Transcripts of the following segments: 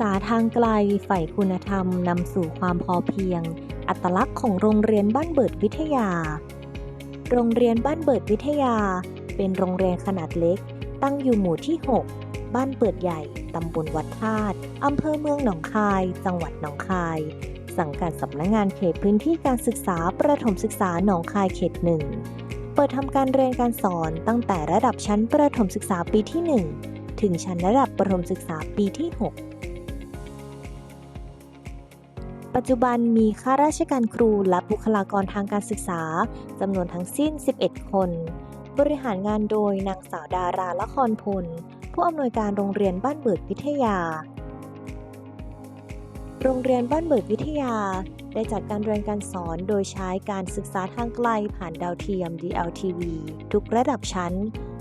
ษาทางไกลใฝ่คุณธรรมนำสู่ความพอเพียง อัตลักษณ์ของโรงเรียนบ้านเบิดวิทยา โรงเรียนบ้านเบิดวิทยา เป็นโรงเรียนขนาดเล็ก ตั้งอยู่หมู่ที่ 6 บ้านเปิดใหญ่ ตำบลวัดธาตุอำเภอเมืองหนองคาย จังหวัดหนองคาย สังกัดสำนักงานเขตพื้นที่การศึกษาประถมศึกษาหนองคายเขตหนึ่งเปิดทำการเรียนการสอนตั้งแต่ระดับชั้นประถมศึกษาปีที่ 1 ถึงชั้นระดับประถมศึกษาปีที่ 6 ปัจจุบันมีข้าราชการครูและบุคลากรทางการศึกษาจำนวนทั้งสิ้น 11 คน บริหารงานโดยนางสาวดาราละครพล ผู้อำนวยการโรงเรียนบ้านเบิดวิทยา โรงเรียนบ้านเบิดวิทยา ได้จัดการเรียนการสอนโดยใช้การศึกษาทางไกลผ่านดาวเทียม DLTV ทุกระดับชั้น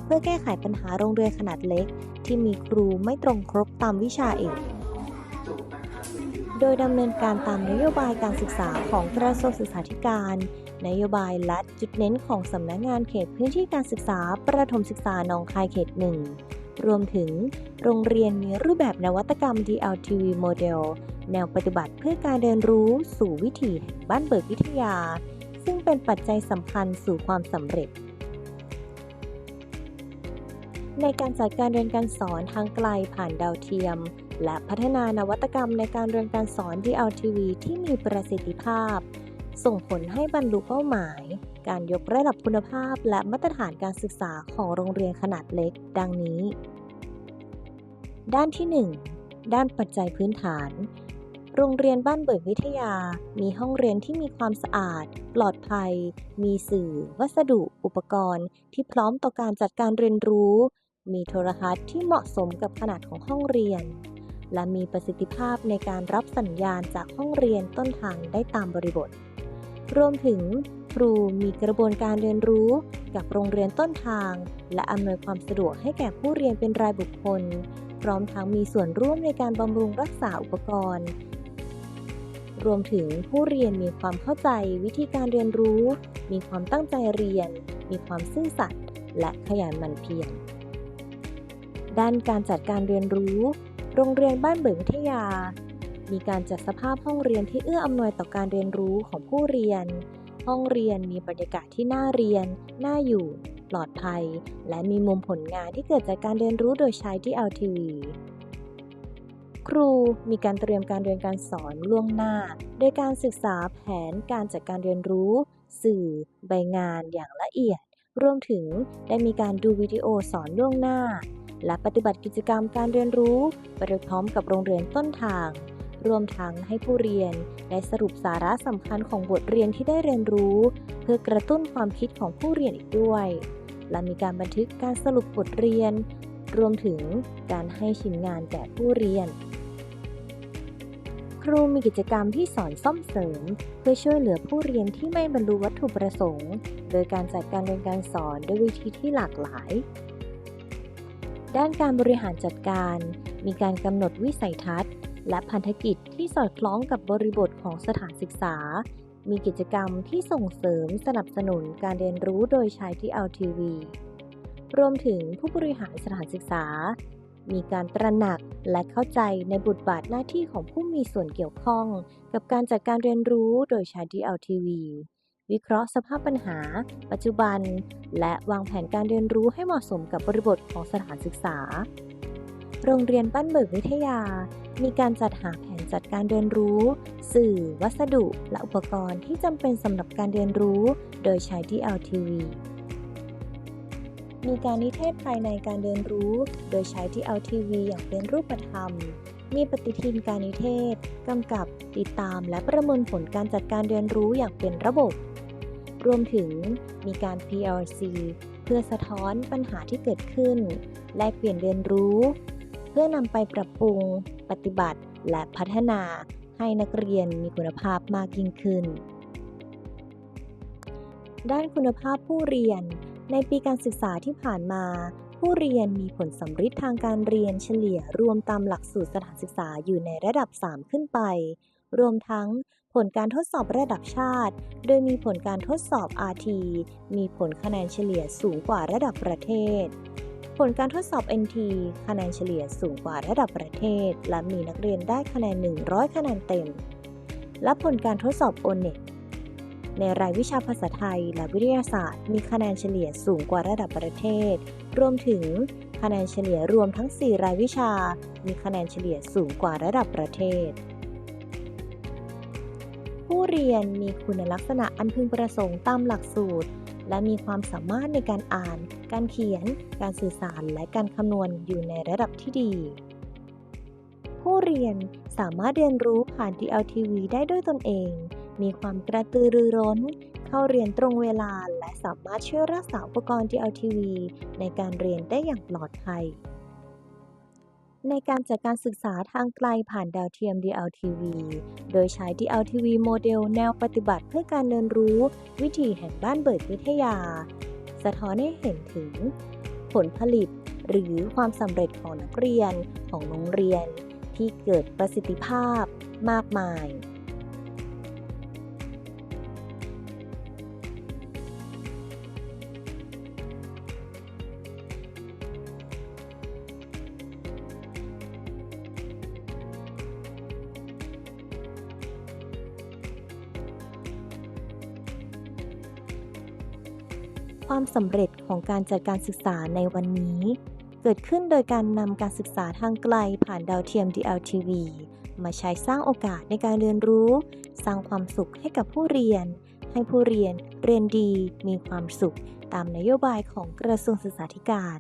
เพื่อแก้ไขปัญหาโรงเรียนขนาดเล็ก ที่มีครูไม่ตรงครบตามวิชาเอก โดยดำเนินการตามนโยบายการศึกษาของกระทรวงศึกษาธิการ นโยบายและจุดเน้นของสำนักงานเขตพื้นที่การศึกษา ประถมศึกษาหนองคายเขตหนึ่งรวมถึงโรงเรียนมีรูปแบบนวัตกรรม DLTV โมเดลแนวปฏิบัติเพื่อการเรียนรู้สู่วิถีแห่งบ้านเบิกวิทยา ซึ่งเป็นปัจจัยสำคัญสู่ความสำเร็จ ในการจัดการเรียนการสอนทางไกลผ่านดาวเทียม และพัฒนานวัตกรรมในการเรียนการสอน DLTV ที่มีประสิทธิภาพ ส่งผลให้บรรลุเป้าหมาย การยกระดับคุณภาพและมาตรฐานการศึกษาของโรงเรียนขนาดเล็ก ดังนี้ ด้านที่ 1 ด้านปัจจัยพื้นฐาน โรงเรียนบ้านเบิดวิทยา มีห้องเรียนที่มีความสะอาด ปลอดภัย มีสื่อ วัสดุ อุปกรณ์ ที่พร้อมต่อการจัดการเรียนรู้มีโทรทัศน์ที่เหมาะสมกับขนาดของห้องเรียน และมีประสิทธิภาพในการรับสัญญาณจากห้องเรียนต้นทางได้ตามบริบท รวมถึงครูมีกระบวนการเรียนรู้กับโรงเรียนต้นทาง และอำนวยความสะดวกให้แก่ผู้เรียนเป็นรายบุคคล พร้อมทั้งมีส่วนร่วมในการบำรุงรักษาอุปกรณ์ รวมถึงผู้เรียนมีความเข้าใจวิธีการเรียนรู้ มีความตั้งใจเรียน มีความซื่อสัตย์และขยันหมั่นเพียรด้านการจัดการเรียนรู้ โรงเรียนบ้านเบิกวิทยา มีการจัดสภาพห้องเรียนที่เอื้ออำนวยต่อการเรียนรู้ของผู้เรียน ห้องเรียนมีบรรยากาศที่น่าเรียน น่าอยู่ ปลอดภัย และมีมุมผลงานที่เกิดจากการเรียนรู้โดยใช้ DLTV ครูมีการเตรียมการเรียนการสอนล่วงหน้า โดยการศึกษาแผนการจัดการเรียนรู้ สื่อ ใบงานอย่างละเอียด รวมถึงได้มีการดูวิดีโอสอนล่วงหน้า และปฏิบัติกิจกรรมการเรียนรู้ ไปพร้อมกับโรงเรียนต้นทาง รวมทั้งให้ผู้เรียนได้สรุปสาระสำคัญของบทเรียนที่ได้เรียนรู้ เพื่อกระตุ้นความคิดของผู้เรียนอีกด้วย และมีการบันทึกการสรุปบทเรียน รวมถึงการให้ชิ้นงานแก่ผู้เรียนครูมีกิจกรรมที่สอนซ่อมเสริม เพื่อช่วยเหลือผู้เรียนที่ไม่บรรลุวัตถุประสงค์ โดยการจัดการเรียนการสอนด้วยวิธีที่หลากหลาย ด้านการบริหารจัดการ มีการกำหนดวิสัยทัศน์ และพันธกิจที่สอดคล้องกับบริบทของสถานศึกษา มีกิจกรรมที่ส่งเสริมสนับสนุนการเรียนรู้โดยใช้ที่ LTV รวมถึงผู้บริหารสถานศึกษา มีการตระหนักและเข้าใจในบทบาทหน้าที่ของผู้มีส่วนเกี่ยวข้อง กับการจัดการเรียนรู้โดยใช้ DLTV วิ วิเคราะห์สภาพปัญหา ปัจจุบัน และวางแผนการเรียนรู้ให้เหมาะสมกับบริบทของสถานศึกษา โรงเรียนบ้านเบิกวิทยา มีการจัดหาแผนจัดการเรียนรู้ สื่อ วัสดุ และอุปกรณ์ที่จำเป็นสำหรับการเรียนรู้ โดยใช้ DLTV มีการนิเทศภายในการเรียนรู้ โดยใช้ DLTV อย่างเป็นรูปธรรมมีปฏิทินการนิเทศ กำกับ ติดตาม และประเมินผลการจัดการเรียนรู้อย่างเป็นระบบ รวมถึงมีการ PLC เพื่อสะท้อนปัญหาที่เกิดขึ้น แลกเปลี่ยนเรียนรู้ เพื่อนำไปปรับปรุง ปฏิบัติ และพัฒนาให้นักเรียนมีคุณภาพมากยิ่งขึ้น ด้านคุณภาพผู้เรียน ในปีการศึกษาที่ผ่านมา ผู้เรียนมีผลสำฤทธิ์ทางการเรียนเฉลี่ยรวมตามหลักสูตรสถานศึกษาอยู่ในระดับ 3 ขึ้นไป รวมทั้งผลการทดสอบระดับชาติ โดยมีผลการทดสอบ RT มีผลคะแนนเฉลี่ยสูงกว่าระดับประเทศ ผลการทดสอบ NT คะแนนเฉลี่ยสูงกว่าระดับประเทศ และมีนักเรียนได้คะแนน 100 คะแนนเต็ม และผลการทดสอบ ONET ในรายวิชาภาษาไทยและวิทยาศาสตร์ มีคะแนนเฉลี่ยสูงกว่าระดับประเทศ รวมถึงคะแนนเฉลี่ยรวมทั้ง 4 รายวิชา มีคะแนนเฉลี่ยสูงกว่าระดับประเทศ เรียนมีคุณลักษณะอันพึงประสงค์ตามหลักสูตร และมีความสามารถในการอ่าน การเขียน การสื่อสารและการคำนวณอยู่ในระดับที่ดี ผู้เรียนสามารถเรียนรู้ผ่าน DLTV ได้ด้วยตนเอง มีความกระตือรือร้น เข้าเรียนตรงเวลาและสามารถช่วยรักษาอุปกรณ์ DLTV ในการเรียนได้อย่างปลอดภัย ในการจัดการศึกษาทางไกลผ่านดาวเทียม DLTV โดยใช้ DLTV โมเดลแนวปฏิบัติเพื่อการเรียนรู้ วิถีแห่งบ้านเบิดวิทยา สะท้อนให้เห็นถึง ผลผลิตหรือความสำเร็จของนักเรียนของโรงเรียน ที่เกิดประสิทธิภาพมากมาย ความสำเร็จของการจัดการศึกษาในวันนี้ เกิดขึ้นโดยการนำการศึกษาทางไกลผ่านดาวเทียม DLTV มาใช้สร้างโอกาสในการเรียนรู้ สร้างความสุขให้กับผู้เรียน ให้ผู้เรียนเรียนดีมีความสุข ตามนโยบายของกระทรวงศึกษาธิการ